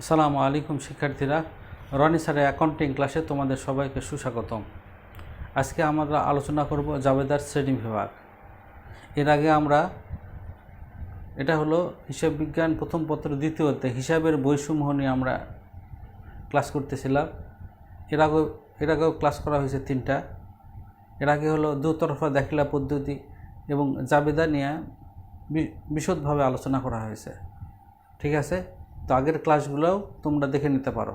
আসসালামু আলাইকুম শিক্ষার্থীরা। রনি স্যারের অ্যাকাউন্টিং ক্লাসে তোমাদের সবাইকে সুস্বাগতম। আজকে আমরা আলোচনা করব জাবেদার শ্রেণি বিভাগ। এর আগে আমরা এটা হলো হিসাব বিজ্ঞান প্রথম পত্র দ্বিতীয়তে হিসাবের বৈষম্য নিয়ে আমরা ক্লাস করতেছিলাম। এর আগেও এর আগেও ক্লাস করা হয়েছে তিনটা। এর আগে হলো দুতরফা দাখিলা পদ্ধতি এবং জাবেদা নিয়ে বিশদভাবে আলোচনা করা হয়েছে। ঠিক আছে? তো আগের ক্লাসগুলোও তোমরা দেখে নিতে পারো।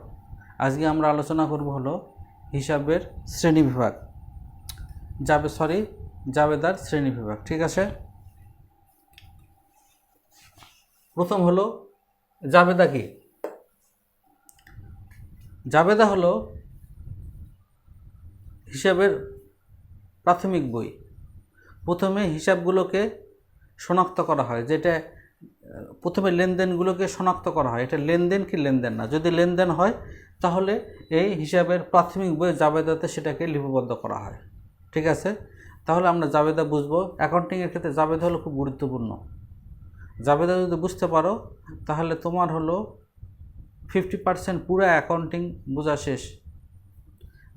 আজকে আমরা আলোচনা করব হলো হিসাবের শ্রেণি বিভাগ। যাবে সরি জাবেদার শ্রেণি বিভাগ, ঠিক আছে? প্রথম হলো জাবেদা কি? জাবেদা হলো হিসাবের প্রাথমিক বই। প্রথমে হিসাবগুলোকে শনাক্ত করা হয়, যেটা প্রথমে লেনদেনগুলোকে শনাক্ত করা হয়। এটা লেনদেন কি লেনদেন না? যদি লেনদেন হয়, তাহলে এই হিসাবের প্রাথমিক বই জাবেদাতে সেটাকে লিপিবদ্ধ করা হয়। ঠিক আছে? তাহলে আমরা জাবেদা বুঝব। অ্যাকাউন্টিংয়ের ক্ষেত্রে জাবেদা হলো খুব গুরুত্বপূর্ণ। জাবেদা যদি বুঝতে পারো, তাহলে তোমার হলো ফিফটি পার্সেন্ট পুরো অ্যাকাউন্টিং বোঝা শেষ।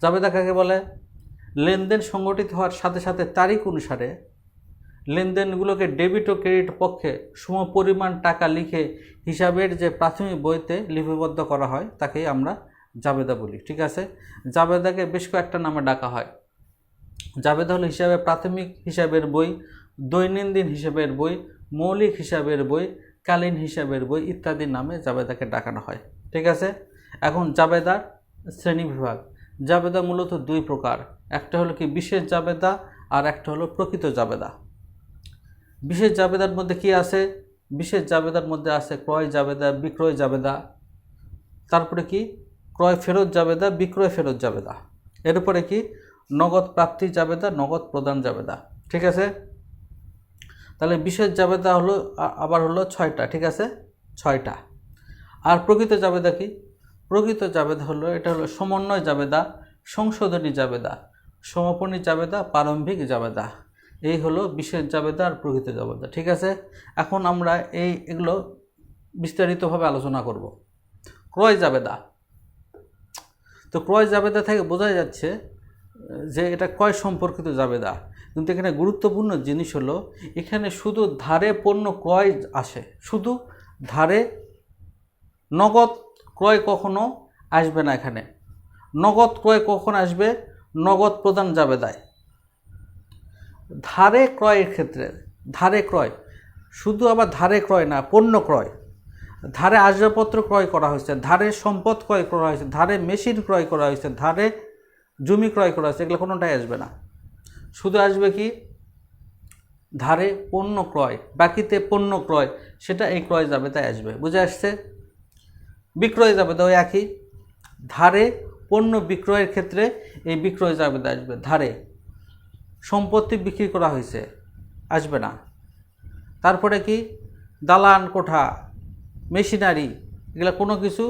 জাবেদা কাকে বলে? লেনদেন সংগঠিত হওয়ার সাথে সাথে তারিখ অনুসারে লেনদেনগুলোকে ডেবিট ও ক্রেডিট পক্ষে সম পরিমাণ টাকা লিখে হিসাবের যে প্রাথমিক বইতে লিপিবদ্ধ করা হয়, তাকেই আমরা জাবেদা বলি। ঠিক আছে? জাবেদাকে বেশ কয়েকটা নামে ডাকা হয়। জাবেদা হলো হিসাবে প্রাথমিক হিসাবের বই, দৈনন্দিন হিসাবের বই, মৌলিক হিসাবের বই, কালীন হিসাবের বই ইত্যাদি নামে জাবেদাকে ডাকানো হয়। ঠিক আছে? এখন জাবেদার শ্রেণি বিভাগ। জাবেদা মূলত দুই প্রকার। একটা হলো কি বিশেষ জাবেদা, আর একটা হলো প্রকৃত জাবেদা। বিশেষ জাবেদার মধ্যে কি আছে? বিশেষ জাবেদার মধ্যে আছে ক্রয় জাবেদা, বিক্রয় জাবেদা। তারপরে কি? ক্রয় ফেরত জাবেদা, বিক্রয় ফেরত জাবেদা। এর উপরে কি? নগদ প্রাপ্তি জাবেদা, নগদ প্রদান জাবেদা। ঠিক আছে? তাহলে বিশেষ জাবেদা হলো আবার হলো ছয়টা, ঠিক আছে? ছয়টা। আর প্রকৃত জাবেদা কি? প্রকৃত জাবেদা হলো, এটা হলো সমন্বয় জাবেদা, সংশোধনী জাবেদা, সমাপনী জাবেদা, প্রারম্ভিক জাবেদা। এই হলো বিশেষ জাবেদা আর প্রকৃত জাবেদা, ঠিক আছে? এখন আমরা এই এগুলো বিস্তারিতভাবে আলোচনা করব। ক্রয় জাবেদা। তো ক্রয় জাবেদা থেকে বোঝা যাচ্ছে, যে এটা ক্রয় সম্পর্কিত জাবেদা। কিন্তু এখানে গুরুত্বপূর্ণ জিনিস হলো, এখানে শুধু ধারে পণ্য ক্রয় আসে, শুধু ধারে নগদ ক্রয় কখনো আসবে না এখানে। নগদ ক্রয় কখন আসবে? নগদ প্রদান জাবেদায়। ধারে ক্রয়ের ক্ষেত্রে, ধারে ক্রয়, শুধু আবার ধারে ক্রয় না, পণ্য ক্রয়। ধারে আসবাবপত্র ক্রয় করা হয়েছে, ধারে সম্পদ ক্রয় করা হয়েছে, ধারে মেশিন ক্রয় করা হয়েছে, ধারে জমি ক্রয় করা হয়েছে, এগুলো কোনোটাই আসবে না। শুধু আসবে কি? ধারে পণ্য ক্রয়, বাকিতে পণ্য ক্রয়, সেটা এই ক্রয় যাবে, তাই আসবে। বুঝে আসছে? বিক্রয় যাবে তো একই। ধারে পণ্য বিক্রয়ের ক্ষেত্রে এই বিক্রয় যাবে আসবে। ধারে সম্পত্তি বিক্রি করা হয়েছে। আসবে না। তারপরে কি? দালান, কোঠা, মেশিনারি, এগুলো কোনো কিছু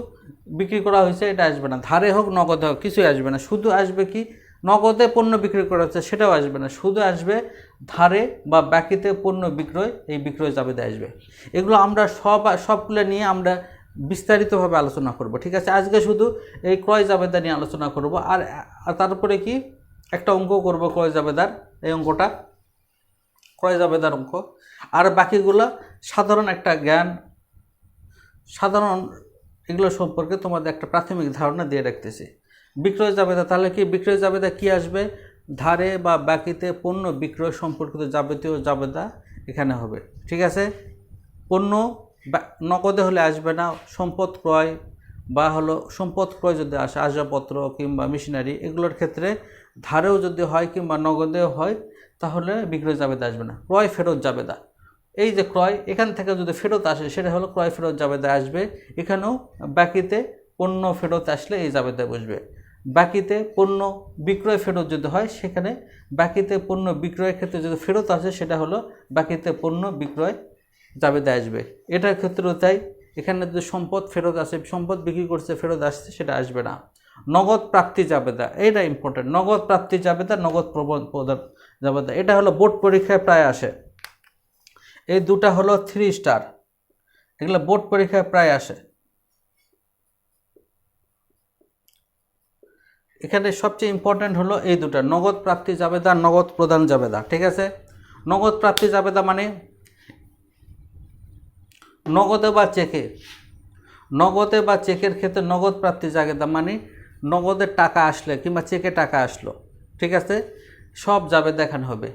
বিক্রি করা হয়েছে, এটা আসবে না। ধারে হোক, নগদে হোক, কিছুই আসবে না। শুধু আসবে কি? নগদে পণ্য বিক্রি করা হচ্ছে, সেটাও আসবে না। শুধু আসবে ধারে বা বাকিতে পণ্য বিক্রয়, এই বিক্রয় জাবেদা আসবে। এগুলো আমরা সব, সবগুলো নিয়ে আমরা বিস্তারিতভাবে আলোচনা করব, ঠিক আছে? আজকে শুধু এই ক্রয় জাবেদা নিয়ে আলোচনা করব। আর আর তারপরে কি? একটা অঙ্ক করব ক্রয় জাবেদার এই অঙ্কটা। ক্রয় জাবেদার অঙ্ক। আর বাকিগুলো সাধারণ একটা জ্ঞান। সাধারণ এগুলো সম্পর্কে তোমাদের একটা প্রাথমিক ধারণা দিয়ে রাখতেছি। বিক্রয় জাবেদা তাহলে কি বিক্রয় জাবেদা কি আসবে? ধারে বা বাকিতে পণ্য বিক্রয় সম্পর্কিত যাবতীয় জাবেদা এখানে হবে। ঠিক আছে? পণ্য নগদে হলে আসবে না, সম্পদ ক্রয় বা হলো সম্পদ ক্রয় যদি আসে, আসবাবপত্র কিংবা মেশিনারি এগুলোর ক্ষেত্রে ধারেও যদি হয় কিংবা নগদেও হয়, তাহলে বিক্রয় জাবেদা আসবে না, ক্রয় ফেরত জাবেদা। এই যে ক্রয়, এখান থেকে যদি ফেরত আসে, সেটা হলো ক্রয় ফেরত জাবেদা আসবে। এখানেও বাকিতে পণ্য ফেরত আসলে এই জাবেদা বসবে। বাকিতে পণ্য বিক্রয় ফেরত যদি হয়, সেখানে বাকিতে পণ্য বিক্রয়ের ক্ষেত্রে যদি ফেরত আসে, সেটা হলো বাকিতে পণ্য বিক্রয় জাবেদা আসবে। এটার ক্ষেত্রেও তাই, এখানে যদি সম্পদ ফেরত আসে, সম্পদ বিক্রি করছে, ফেরত আসছে, সেটা আসবে না। নগদ প্রাপ্তি জাবেদা এটা ইম্পর্টেন্ট নগদ প্রাপ্তি জাবেদা, নগদ প্রদান জাবেদা, এটা হলো বোর্ড পরীক্ষায় প্রায় আসে। এই দুটা হলো থ্রি স্টার এগুলো বোর্ড পরীক্ষায় প্রায় আসে। এখানে সবচেয়ে ইম্পর্ট্যান্ট হলো এই দুটা, নগদ প্রাপ্তি জাবেদা, নগদ প্রদান জাবেদা, ঠিক আছে? নগদ প্রাপ্তি জাবেদা মানে নগদে বা চেকে। নগদে বা চেকের ক্ষেত্রে নগদ প্রাপ্তি জাবেদা মানে নগদের টাকা আসলে কিংবা চেকে টাকা আসলো, ঠিক আছে? সব যাবে দেখানো হবে।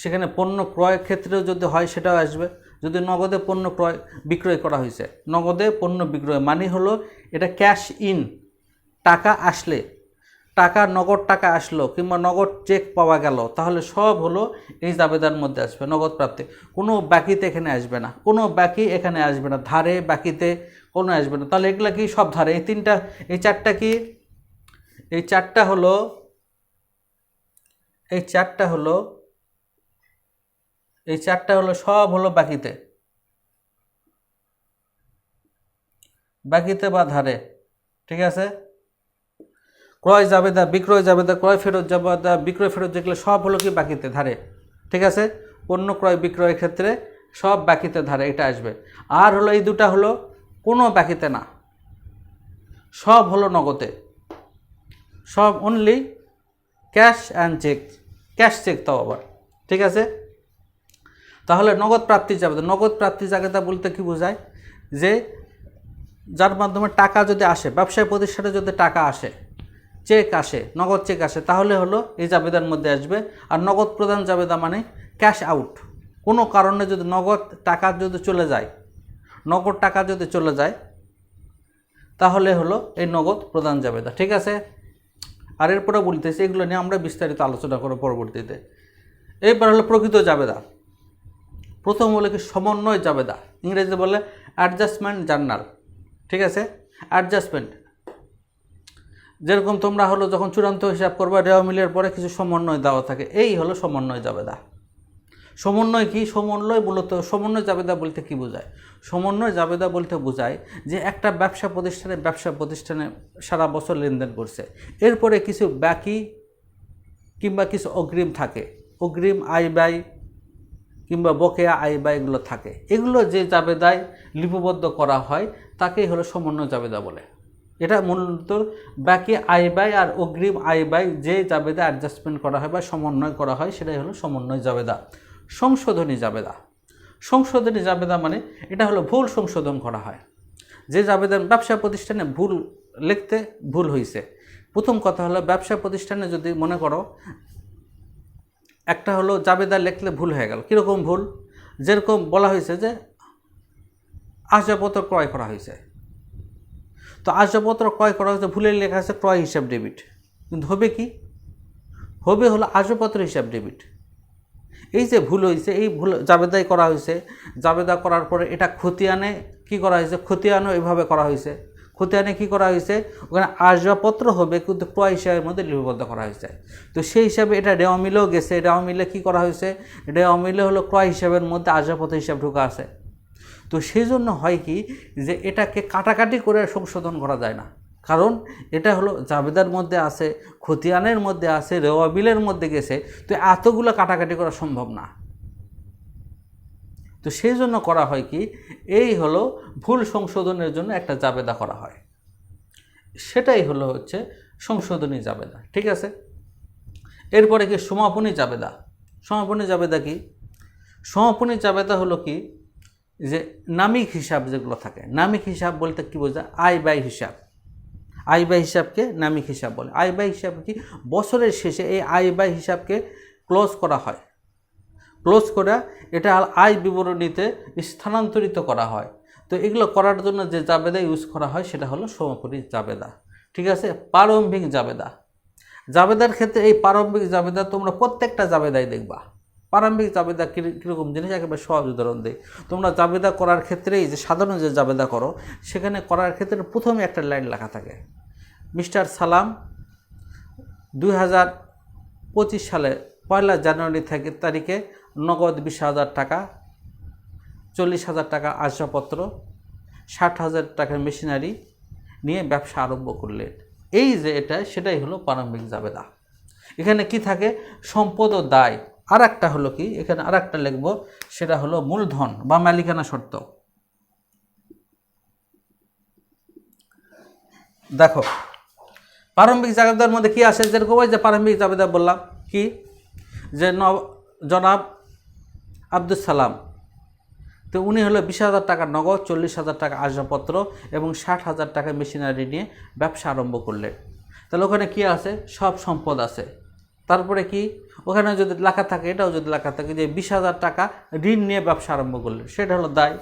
সেখানে পণ্য ক্রয়ের ক্ষেত্রেও যদি হয় সেটাও আসবে। যদি নগদে পণ্য ক্রয়, বিক্রয় করা হয়েছে, নগদে পণ্য বিক্রয় মানে হলো এটা ক্যাশ ইন টাকা আসলে। টাকা, নগদ টাকা আসলো কিংবা নগদ চেক পাওয়া গেল, তাহলে সব হলো এই জাবেদার মধ্যে আসবে, নগদ প্রাপ্তি। কোনো বাকিতে এখানে আসবে না। কোনো বাকি এখানে আসবে না। ধারে, বাকিতে কোনো আসবে না। তাহলে এগুলা কি সব ধারে? এই তিনটা, এই চারটা কি এই চারটা হলো, এই চারটা হলো, এই চারটা হলো সব হলো বাকিতে। বাকিতে বা ধারে, ঠিক আছে? ক্রয় যাবে জাবেদা, বিক্রয় যাবে জাবেদা, ক্রয় ফেরত জাবেদা, বিক্রয় ফেরত যেগুলো সব হলো কি বাকিতে, ধারে, ঠিক আছে? পণ্য ক্রয় বিক্রয়ের ক্ষেত্রে সব বাকিতে, ধারে, এটা আসবে। আর হলো এই দুটা হলো কোনো বাকিতে না। সব হলো নগদে। সব only cash and cheque cash cheque তাও আবার, ঠিক আছে? তাহলে নগদ প্রাপ্তি যাবে। নগদ প্রাপ্তি জায়গাটা বলতে কি বোঝায়? যে যার মাধ্যমে টাকা যদি আসে, ব্যবসায় প্রতিষ্ঠানে যদি টাকা আসে চেক আসে, নগদ চেক আসে, তাহলে হলো এই জাবেদার মধ্যে আসবে। আর নগদ প্রদান জাবেদা মানে ক্যাশ আউট কোনো কারণে যদি নগদ টাকা যদি চলে যায়, নগদ টাকা যদি চলে যায়, তাহলে হলো এই নগদ প্রদান জাবেদা, ঠিক আছে? আর এরপরে বলতেছি, এগুলো নিয়ে আমরা বিস্তারিত আলোচনা করব পরবর্তীতে। এরপর হলো প্রকৃত জাবেদা। প্রথম হলো কি সমন্বয় জাবেদা। ইংরেজিতে বলে অ্যাডজাস্টমেন্ট জার্নাল ঠিক আছে? অ্যাডজাস্টমেন্ট যেরকম তোমরা হলো যখন চূড়ান্ত হিসাব করবা রেওয়া মিলের পরে কিছু সমন্বয় দেওয়া থাকে। এই হলো সমন্বয় জাবেদা। সমন্বয় কি? সমন্বয় মূলত, সমন্বয় জাবেদা বলতে কি বোঝায়? সমন্বয় জাবেদা বলতে বোঝায় যে একটা ব্যবসা প্রতিষ্ঠানে ব্যবসা প্রতিষ্ঠানে সারা বছর লেনদেন করছে। এরপরে কিছু বাকি কিংবা কিছু অগ্রিম থাকে। অগ্রিম আয় ব্যয় কিংবা বকেয়া আয় ব্যয় এগুলো থাকে। এগুলো যে জাবেদায় লিপিবদ্ধ করা হয়, তাকেই হলো সমন্বয় জাবেদা বলে। এটা মূলত বাকি আয় ব্যয় আর অগ্রিম আয় ব্যয় যে জাবেদা অ্যাডজাস্টমেন্ট করা হয় বা সমন্বয় করা হয়, সেটাই হলো সমন্বয় জাবেদা। সংশোধনী জাবেদা। সংশোধনী জাবেদা মানে এটা হলো ভুল সংশোধন করা হয়। যে জাবেদা ব্যবসা প্রতিষ্ঠানে ভুল লিখতে ভুল হয়েছে প্রথম কথা হলো ব্যবসা প্রতিষ্ঠানে যদি মনে করো একটা হলো জাবেদা লিখলে ভুল হয়ে গেল। কীরকম ভুল? যেরকম বলা হয়েছে যে আসবাবপত্র ক্রয় করা হয়েছে তো আসবাবপত্র ক্রয় করা হয়েছে ভুলে লেখা আছে ক্রয় হিসাব ডেবিট। কিন্তু হবে কি? হবে হলো আসবাবপত্র হিসাব ডেবিট। এই যে ভুল হয়েছে, এই ভুল জাবেদাই করা হয়েছে। জাবেদা করার পরে এটা খতিয়ানে কি করা হয়েছে? খতিয়ানও এভাবে করা হয়েছে। খতিয়ানে কি করা হয়েছে? ওখানে আসবাবপত্র হবে, কিন্তু ক্রয় হিসাবের মধ্যে লিপিবদ্ধ করা হয়েছে। তো সেই হিসাবে এটা রেওয়া মিলেও গেছে। রেওয়া মিলে কী করা হয়েছে? রেওয়া মিলে হলো ক্রয় হিসাবের মধ্যে আসবাবপত্র হিসাব ঢুকা আছে। তো সেই জন্য হয় কি যে এটাকে কাটাকাটি করে সংশোধন করা যায় না। কারণ এটা হলো জাবেদার মধ্যে আছে খতিয়ানের মধ্যে আছে রেওয়াবিলের মধ্যে গেছে, তো এতগুলো কাটাকাটি করা সম্ভব না। তো সেই জন্য করা হয় কি, এই হলো ভুল সংশোধনের জন্য একটা জাবেদা করা হয়। সেটাই হলো হচ্ছে সংশোধনী জাবেদা, ঠিক আছে? এরপরে কি, সমাপনী জাবেদা। সমাপনী জাবেদা কি? সমাপনী জাবেদা হলো কি, যে নামিক হিসাব যেগুলো থাকে, নামিক হিসাব বলতে কি বোঝায়? আয় ব্যয় হিসাব। আয় ব্যয় হিসাবকে নামিক হিসাব বলে। আয় ব্যয় হিসাব কি? বছরের শেষে এই আয় ব্যয় হিসাবকে ক্লোজ করা হয়। ক্লোজ করা এটা আয় বিবরণীতে স্থানান্তরিত করা হয়। তো এগুলো করার জন্য যে জাবেদা ইউজ করা হয় সেটা হলো সমাপনী জাবেদা। ঠিক আছে? প্রারম্ভিক জাবেদা। জাবেদার ক্ষেত্রে এই প্রারম্ভিক জাবেদা তোমরা প্রত্যেকটা জাবেদাই দেখবা। প্রারম্ভিক জাবেদা কীরকম জিনিস? একেবারে সহজ উদাহরণ দিই। তোমরা জাবেদা করার ক্ষেত্রেই যে সাধারণ যে জাবেদা করো, সেখানে করার ক্ষেত্রে প্রথমে একটা লাইন লেখা থাকে। মিস্টার সালাম দুই হাজার পঁচিশ সালে পয়লা জানুয়ারি থেকে তারিখে নগদ বিশ হাজার টাকা, চল্লিশ হাজার টাকা আসবাবপত্র, ষাট হাজার টাকার মেশিনারি নিয়ে ব্যবসা আরম্ভ করলেন। এই যে এটা, সেটাই হলো প্রারম্ভিক জাবেদা। এখানে কি থাকে? সম্পদ ও দায়। আর একটা হলো কি? এখানে আর একটা লিখব, সেটা হলো মূলধন বা মালিকানা শর্ত। দেখো, প্রারম্ভিক জাবেদার মধ্যে কি আসে? যেরকম ওই যে প্রারম্ভিক জাবেদা বললাম, কি? যে নব জনাব আব্দুল সালাম, তো উনি হলো বিশ হাজার টাকা নগদ, চল্লিশ হাজার টাকা আসবাবপত্র এবং ষাট হাজার টাকা মেশিনারি নিয়ে ব্যবসা আরম্ভ করলেন। তাহলে ওখানে কি আছে? সব সম্পদ আছে। তারপরে কি? ওখানে যদি লেখা থাকে, এটাও যদি লেখা থাকে যে বিশ হাজার টাকা ঋণ নিয়ে ব্যবসা আরম্ভ করলে, সেটা হলো দায়।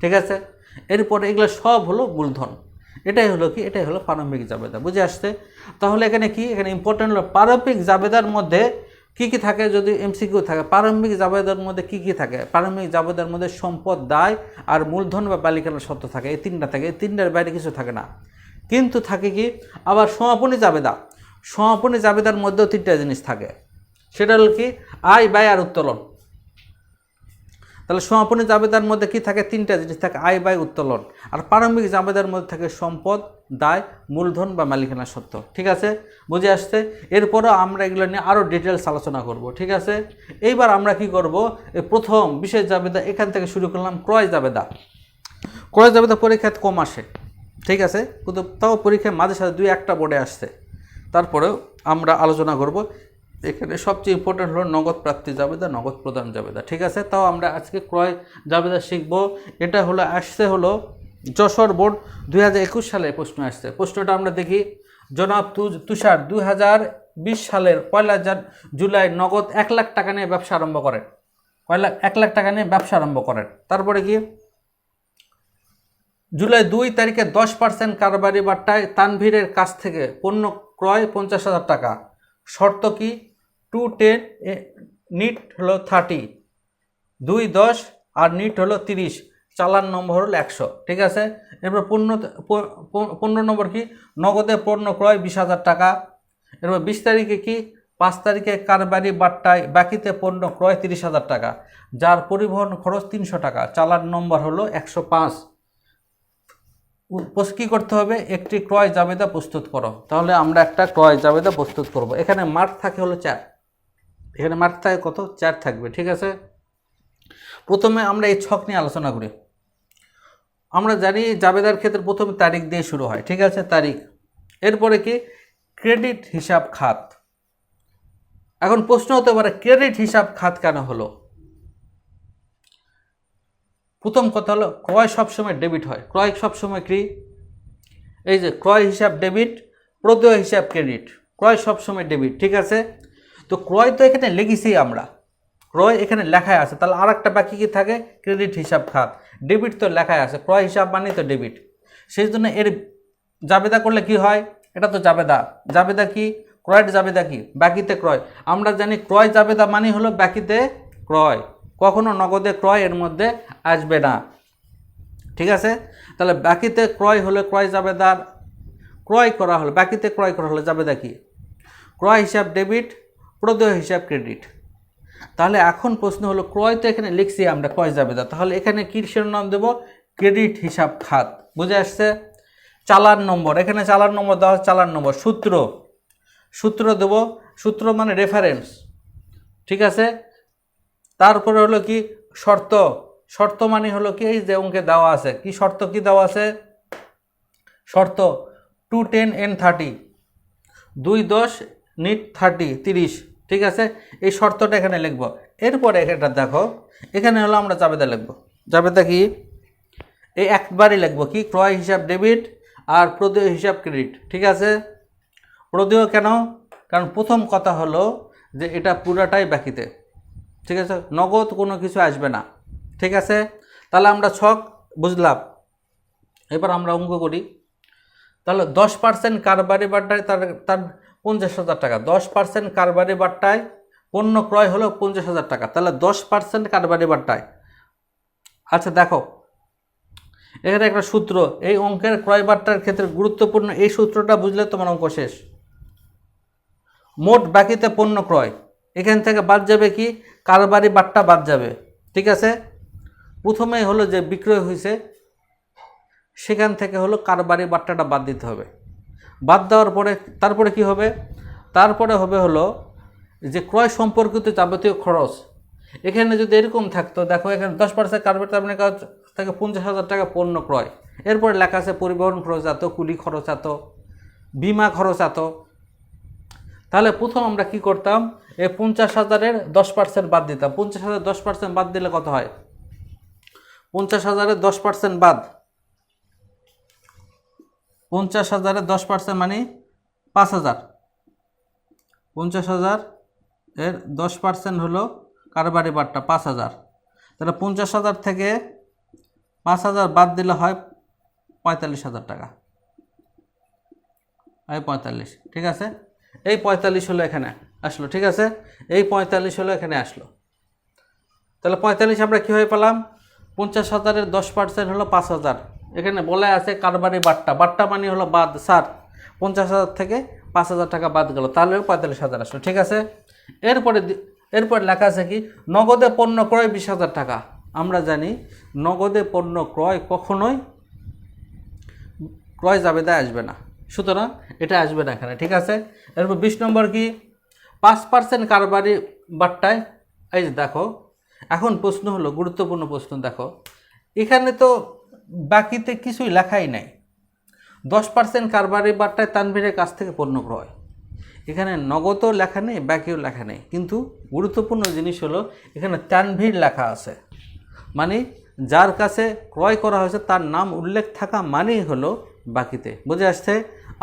ঠিক আছে? এরপরে এগুলো সব হলো মূলধন। এটাই হলো কি? এটাই হলো প্রারম্ভিক জাবেদা। বুঝে আসছে? তাহলে এখানে কি? এখানে ইম্পর্টেন্ট হলো প্রারম্ভিক জাবেদার মধ্যে কি কি থাকে? যদি এমসিকিউ থাকে, প্রারম্ভিক জাবেদার মধ্যে কি কি থাকে? প্রারম্ভিক জাবেদার মধ্যে সম্পদ, দায় আর মূলধন বা বালিকানা সত্য থাকে। এই তিনটা থাকে। এই তিনটার বাইরে কিছু থাকে না। কিন্তু থাকে কি? আবার সমাপনী জাবেদা। সমাপনী জাবেদার মধ্যেও তিনটা জিনিস থাকে। সেটা হলো কি? আয়, ব্যয় আর উত্তোলন। তাহলে সমাপনী জাবেদার মধ্যে কি থাকে? তিনটা জিনিস থাকে, আয়, ব্যয়, উত্তোলন। আর প্রারম্ভিক জাবেদার মধ্যে থাকে সম্পদ, দায়, মূলধন বা মালিকানা সত্ত্ব ঠিক আছে? বুঝে আসছে? এরপরও আমরা এগুলো নিয়ে আরও ডিটেলস আলোচনা করব, ঠিক আছে? এইবার আমরা কি করব? প্রথম বিশেষ জাবেদা এখান থেকে শুরু করলাম, ক্রয় জাবেদা। ক্রয় জাবেদা পরীক্ষায় কম আসে, ঠিক আছে? কিন্তু তাও পরীক্ষায় মাঝে সাথে দুই একটা বোর্ডে আসছে। তারপরেও আমরা আলোচনা করব। এখানে সবচেয়ে ইম্পর্টেন্ট হলো নগদ প্রাপ্তি জাবেদা, নগদ প্রদান জাবেদা। ঠিক আছে? তাও আমরা আজকে ক্রয় জাবেদা শিখব। এটা হলো, আসছে হলো যশোর বোর্ড দুই হাজার একুশ সালে প্রশ্ন আসছে। প্রশ্নটা আমরা দেখি, জনাব তুষার দুই হাজার বিশ সালের পয়লা জুলাই নগদ এক লাখ টাকা নিয়ে ব্যবসা আরম্ভ করেন। পয়লা এক লাখ টাকা নিয়ে ব্যবসা আরম্ভ করেন। তারপরে কি? জুলাই দুই তারিখে দশ পার্সেন্ট কারবারি বাট্টায় তানভীরের কাছ থেকে পণ্য ক্রয় পঞ্চাশ হাজার টাকা। শর্ত কি? টু টেন নিট হলো থার্টি দুই দশ, আর নিট হলো তিরিশ, চালান নম্বর হলো একশো, ঠিক আছে? এরপর পণ্য পনেরো নম্বর কি? নগদে পণ্য ক্রয় বিশ হাজার টাকা। এরপর বিশ তারিখে কি? পাঁচ তারিখে কারবারি বাট্টায় বাকিতে পণ্য ক্রয় তিরিশ হাজার টাকা, যার পরিবহন খরচ তিনশো টাকা, চালান নম্বর হলো একশো পাঁচ। কি করতে হবে? একটি ক্রয় জাবেদা প্রস্তুত করো। তাহলে আমরা একটা ক্রয় জাবেদা প্রস্তুত করব। এখানে মার্ক থাকে হলো চার। এখানে মার্ক থাকে কত? চার থাকবে, ঠিক আছে? প্রথমে আমরা এই ছক নিয়ে আলোচনা করি। আমরা জানি জাবেদার ক্ষেত্রে প্রথমে তারিখ দিয়ে শুরু হয়, ঠিক আছে? তারিখ। এরপরে কি? ক্রেডিট হিসাব খাত। এখন প্রশ্ন হতে পারে, ক্রেডিট হিসাব খাত কেন হলো? প্রথম কথা হলো, ক্রয় সবসময় ডেবিট হয়। ক্রয় সবসময় কি? এই যে ক্রয় হিসাব ডেবিট প্রদেয় হিসাব ক্রেডিট ক্রয় সবসময় ডেবিট ঠিক আছে? তো ক্রয় তো এখানে লেগেছি আমরা। ক্রয় এখানে লেখায় আছে, তাহলে আর একটা বাকি কি থাকে? ক্রেডিট হিসাব খাত। ডেবিট তো লেখায় আছে, ক্রয় হিসাব মানেই তো ডেবিট সেই জন্য এর জাবেদা করলে কি হয়? এটা তো জাবেদা। জাবেদা কি? ক্রয়ের জাবেদা কি? বাকিতে ক্রয়। আমরা জানি ক্রয় জাবেদা মানে হলো বাকিতে ক্রয়। কখনো নগদে ক্রয় এর মধ্যে আসবে না। ঠিক আছে? তাহলে বাকিতে ক্রয় হলে ক্রয় যাবে জাবেদার ক্রয় করা হলে, বাকিতে ক্রয় করা হলে জাবেদা কি? ক্রয় হিসাব ডেবিট, প্রদেয় হিসাব ক্রেডিট। তাহলে এখন প্রশ্ন হলো, ক্রয় তো এখানে লিখছি আমরা, ক্রয় যাবে জাবেদা তাহলে এখানে কী শিরোনাম দেব? ক্রেডিট হিসাব খাত। বুঝে আসছে? চালান নম্বর, এখানে চালান নম্বর দেওয়া চালান নম্বর। সূত্র। সূত্র দেব। সূত্র মানে রেফারেন্স ঠিক আছে? তারপরে হলো কি, শর্ত শর্ত মানে হলো কি, এই যে অঙ্কে দেওয়া আছে। কি শর্ত, কি দেওয়া আছে? শর্ত টু টেন এন থার্টি দুই দশ নিট থার্টি তিরিশ, ঠিক আছে? এই শর্তটা এখানে লিখব। এরপরে এটা দেখো, এখানে হলো আমরা জাবেদা লিখব। জাবেদা কি? এই একবারই লিখব কি, ক্রয় হিসাব ডেবিট আর প্রদেয় হিসাব ক্রেডিট, ঠিক আছে? প্রদেয় কেন? কারণ প্রথম কথা হলো যে এটা পুরাটাই বাকিতে ঠিক আছে? নগদ কোনো কিছু আসবে না। ঠিক আছে? তাহলে আমরা ছক বুঝলাম। এবার আমরা অঙ্ক করি। তাহলে দশ পার্সেন্ট কারবারি বাট্টায় তার তার পঞ্চাশ হাজার টাকা। দশ পার্সেন্ট কারবারি বাট্টায় পণ্য ক্রয় হলো পঞ্চাশ হাজার টাকা। তাহলে দশ পার্সেন্ট কারবারি বাট্টায় আচ্ছা দেখো। এখানে একটা সূত্র। এই অঙ্কের ক্রয় বাট্টার ক্ষেত্রে গুরুত্বপূর্ণ এই সূত্রটা বুঝলে তোমার অঙ্ক শেষ। মোট বাকিতে পণ্য ক্রয়। এখান থেকে বাদ যাবে কি? কারবারি বাট্টা বাদ যাবে, ঠিক আছে? প্রথমে হলো যে বিক্রয় হয়েছে সেখান থেকে হলো কারবারি বাট্টাটা বাদ দিতে হবে। বাদ দেওয়ার পরে, তারপরে কি হবে? তারপরে হবে হলো যে ক্রয় সম্পর্কিত যাবতীয় খরচ। এখানে যদি এরকম থাকতো, দেখো এখানে দশ পার্সেন্ট কারবারি, তার মানে থেকে পঞ্চাশ হাজার টাকা পণ্য ক্রয়। এরপরে লেখা আছে পরিবহন খরচ এত, কুলি খরচ এত, বিমা খরচ এত। তাহলে প্রথম আমরা কি করতাম? এই পঞ্চাশ হাজারের দশ পার্সেন্ট বাদ দিতাম। পঞ্চাশ হাজার দশ পার্সেন্ট বাদ দিলে কত হয়? পঞ্চাশ হাজারের দশ পার্সেন্ট বাদ। পঞ্চাশ হাজারের দশ পার্সেন্ট মানে পাঁচ হাজার। পঞ্চাশ হাজার এর দশ পার্সেন্ট হলো কারবারি বারটা, পাঁচ হাজার। তাহলে পঞ্চাশ হাজার থেকে পাঁচ হাজার বাদ দিলে হয় পঁয়তাল্লিশ হাজার টাকা। এই পঁয়তাল্লিশ, ঠিক আছে? এই পঁয়তাল্লিশ হলো এখানে। আসলো, ঠিক আছে? এই পঁয়তাল্লিশ হলো এখানে আসলো। তাহলে পঁয়তাল্লিশ আমরা কীভাবে পেলাম? পঞ্চাশ হাজারের দশ পার্সেন্ট হলো পাঁচ হাজার। এখানে বলে আছে কারবারি বাট্টা। বাট্টা মানে হলো বাদ, স্যার। পঞ্চাশ হাজার থেকে পাঁচ হাজার টাকা বাদ গেল, তাহলে পঁয়তাল্লিশ হাজার আসলো, ঠিক আছে? এরপরে এরপরে লেখা আছে কি? নগদে পণ্য ক্রয় বিশ হাজার টাকা। আমরা জানি নগদে পণ্য ক্রয় কখনোই ক্রয় যাবে জাবেদায় আসবে না। সুতরাং এটা আসবে না এখানে, ঠিক আছে? এরপর বিশ নম্বর কি? পাঁচ পার্সেন্ট কারবারি বাট্টায়, এই যে দেখো, এখন প্রশ্ন হলো, গুরুত্বপূর্ণ প্রশ্ন দেখো, এখানে তো বাকিতে কিছুই লেখাই নাই। দশ পার্সেন্ট কারবারি বাট্টায় তানভীরের কাছ থেকে পণ্য ক্রয়। এখানে নগদও লেখা নেই, বাকিও লেখা নেই। কিন্তু গুরুত্বপূর্ণ জিনিস হলো, এখানে তানভীর লেখা আছে। মানে যার কাছে ক্রয় করা হয়েছে, তার নাম উল্লেখ থাকা মানেই হলো বাকিতে। বুঝে আসছে?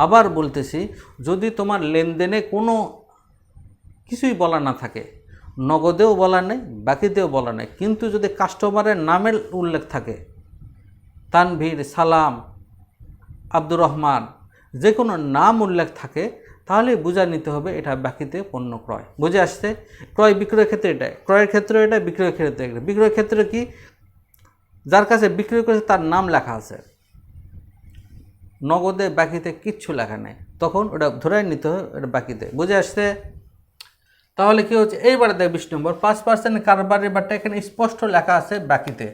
আবার বলতেছি, যদি তোমার লেনদেনে কোনো কিছুই বলা না থাকে। নগদেও বলা নেই বাকিতেও বলা নেই। কিন্তু যদি কাস্টমারের নামের উল্লেখ থাকে, তানভীর, সালাম, আব্দুর রহমান, যে কোনো নাম উল্লেখ থাকে তাহলে বুঝা নিতে হবে এটা বাকিতে পণ্য ক্রয়। বুঝে আসছে? ক্রয় বিক্রয়ের ক্ষেত্রে এটা ক্রয়ের ক্ষেত্রে এটা বিক্রয়ের ক্ষেত্রে এটা বিক্রয় ক্ষেত্রে কি? যার কাছে বিক্রয় করেছে, তার নাম লেখা আছে। নগদে বাকিতে কিচ্ছু লেখা নেই। তখন ওটা ধরে নিতে হবে, এটা বাকিতে। বুঝে আসছে? তাহলে কি হচ্ছে? এইবারে দেখ বিশ নম্বর, পাঁচ পার্সেন্ট কারবারের বারটা এখানে স্পষ্ট লেখা আছে বাকিতে।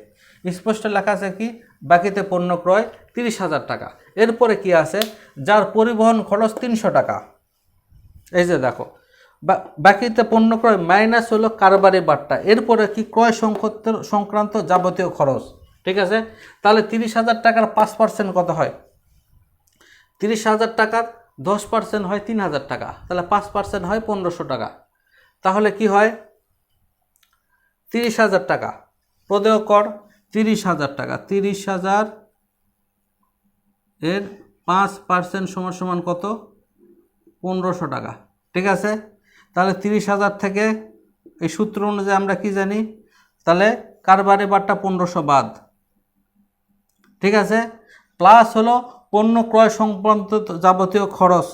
স্পষ্ট লেখা আছে কি? বাকিতে পণ্য ক্রয় তিরিশ হাজার টাকা। এরপরে কি আছে? যার পরিবহন খরচ তিনশো টাকা। এই যে দেখো বাকিতে পণ্য ক্রয় মাইনাস হলো কারবারি বাট্টা। এরপরে কি? ক্রয় সংক্রান্ত যাবতীয় খরচ। ঠিক আছে? তাহলে তিরিশ হাজার টাকার পাঁচ পার্সেন্ট কত হয়? তিরিশ হাজার টাকার দশ পার্সেন্ট হয় তিন হাজার টাকা। তাহলে পাঁচ পার্সেন্ট হয় পনেরোশো টাকা। তাহলে কি হয়? তিরিশ হাজার টাকা। প্রদেয় কর তিরিশ হাজার টাকা। তিরিশ হাজার এর পাঁচ পার্সেন্ট সমান সমান কত? পনেরোশো টাকা। ঠিক আছে? তাহলে তিরিশ হাজার থেকে এই সূত্র অনুযায়ী আমরা কি জানি? তাহলে কারবারে বারটা পনেরোশো বাদ। ঠিক আছে? প্লাস হলো পণ্য ক্রয় সংক্রান্ত যাবতীয় খরচ।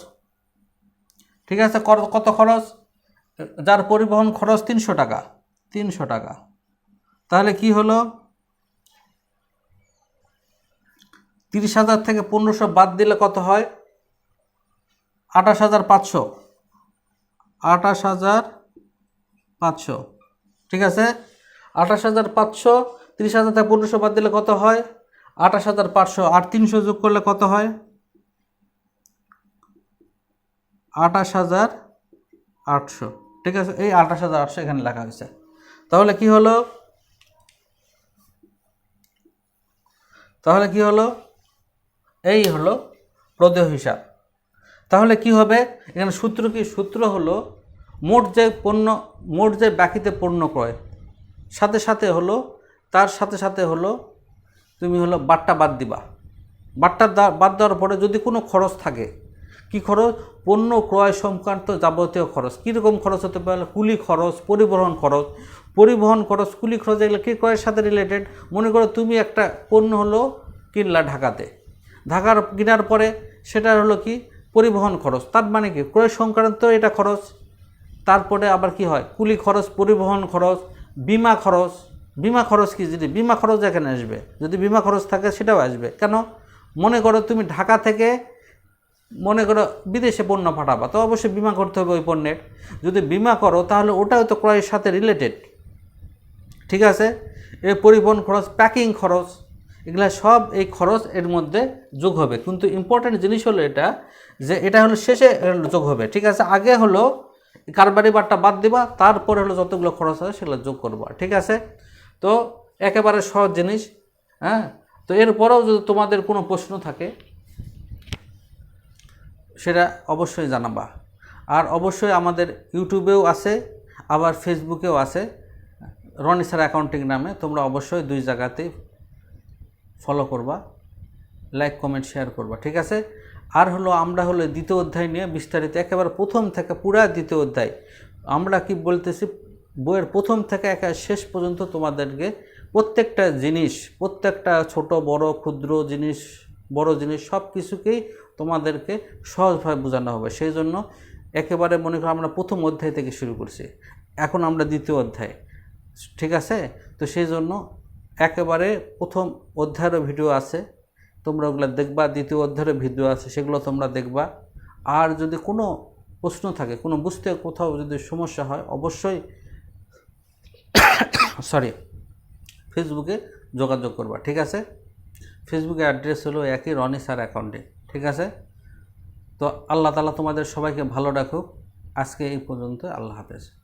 ঠিক আছে? কত- খরচ? যার পরিবহন খরচ তিনশো টাকা তিনশো টাকা। তাহলে কি হলো? তিরিশ হাজার থেকে পনেরোশো বাদ দিলে কত হয়? আঠাশ হাজার পাঁচশো। আঠাশ হাজার পাঁচশো। ঠিক আছে? আঠাশ হাজার পাঁচশো, তিরিশ হাজার থেকে পনেরোশো বাদ দিলে কত হয়? আঠাশ হাজার পাঁচশো। আর তিনশো যোগ করলে কত হয়? আঠাশ হাজার আটশো। ঠিক আছে? এই আঠাশ হাজার আটশো এখানে লেখা হয়েছে। তাহলে কি হলো? তাহলে কি হলো? এই হলো প্রদেয় হিসাব। তাহলে কি হবে? এখানে সূত্র কি? সূত্র হলো মোট যে পণ্য, মোট যে বাকিতে পণ্য ক্রয়, সাথে সাথে হলো, তার সাথে সাথে হলো, তুমি হলো বাট্টা বাদ দিবা। বাট্টা বাদ দেওয়ার পরে যদি কোনো খরচ থাকে কি খরচ? পণ্য ক্রয় সংক্রান্ত যাবতীয় খরচ। কীরকম খরচ হতে পারে? কুলি খরচ, পরিবহন খরচ। পরিবহন খরচ, কুলি খরচ এগুলো কী ক্রয়ের সাথে রিলেটেড মনে করো তুমি একটা পণ্য হলো কিনলা ঢাকাতে। ঢাকার কেনার পরে সেটা হলো কি? পরিবহন খরচ। তার মানে কি? ক্রয় সংক্রান্ত এটা খরচ। তারপরে আবার কি হয়? কুলি খরচ, পরিবহন খরচ, বিমা খরচ। বিমা খরচ কি যদি? বিমা খরচ এখানে আসবে। যদি বিমা খরচ থাকে সেটাও আসবে। কেন? মনে করো তুমি ঢাকা থেকে মনে করো বিদেশে পণ্য পাঠাবা, তো অবশ্যই বিমা করতে হবে ওই পণ্যের। যদি বিমা করো, তাহলে ওটাও তো ক্রয়ের সাথে রিলেটেড ঠিক আছে? এর পরিবহন খরচ প্যাকিং খরচ, এগুলা সব এই খরচ এর মধ্যে যোগ হবে। কিন্তু ইম্পর্ট্যান্ট জিনিস হলো এটা, যে এটা হলো শেষে যোগ হবে। ঠিক আছে? আগে হলো কারবারি বারটা বাদ দিবা, তারপরে হলো যতগুলো খরচ আছে সেগুলো যোগ করবা। ঠিক আছে? তো একেবারে সহজ জিনিস হ্যাঁ? তো এরপরেও যদি তোমাদের কোনো প্রশ্ন থাকে সেটা অবশ্যই জানাবা। আর অবশ্যই আমাদের ইউটিউবেও আছে, আবার ফেসবুকেও আছে রনিসার অ্যাকাউন্টিং নামে, তোমরা অবশ্যই দুই জায়গাতেই ফলো করবা লাইক কমেন্ট শেয়ার করবা, ঠিক আছে? আর হলো আমরা হলো দ্বিতীয় অধ্যায় নিয়ে বিস্তারিত, একেবারে প্রথম থেকে পুরা দ্বিতীয় অধ্যায়, আমরা কি বলতেছি, বইয়ের প্রথম থেকে একেবারে শেষ পর্যন্ত তোমাদেরকে প্রত্যেকটা জিনিস, প্রত্যেকটা ছোট, বড়, ক্ষুদ্র জিনিস, বড় জিনিস সব কিছুকেই তোমাদেরকে সহজভাবে বোঝানো হবে। সেই জন্য একেবারে মনে করো আমরা প্রথম অধ্যায় থেকে শুরু করছি। এখন আমরা দ্বিতীয় অধ্যায়। ঠিক আছে? তো সেই জন্য একেবারে প্রথম অধ্যায়েরও ভিডিও আছে। তোমরা ওগুলো দেখবা, দ্বিতীয় অধ্যায়ের ভিডিও আছে, সেগুলো তোমরা দেখবা। আর যদি কোনো প্রশ্ন থাকে, কোনো বুঝতে কোথাও যদি সমস্যা হয়, অবশ্যই সরি ফেসবুকে যোগাযোগ করবা। ঠিক আছে? ফেসবুকে অ্যাড্রেস হলো একই রনি স্যার অ্যাকাউন্টে। ঠিক আছে? তো আল্লাহ তালা তোমাদের সবাইকে ভালো রাখুক। আজকে এই পর্যন্ত আল্লাহ হাফেজ।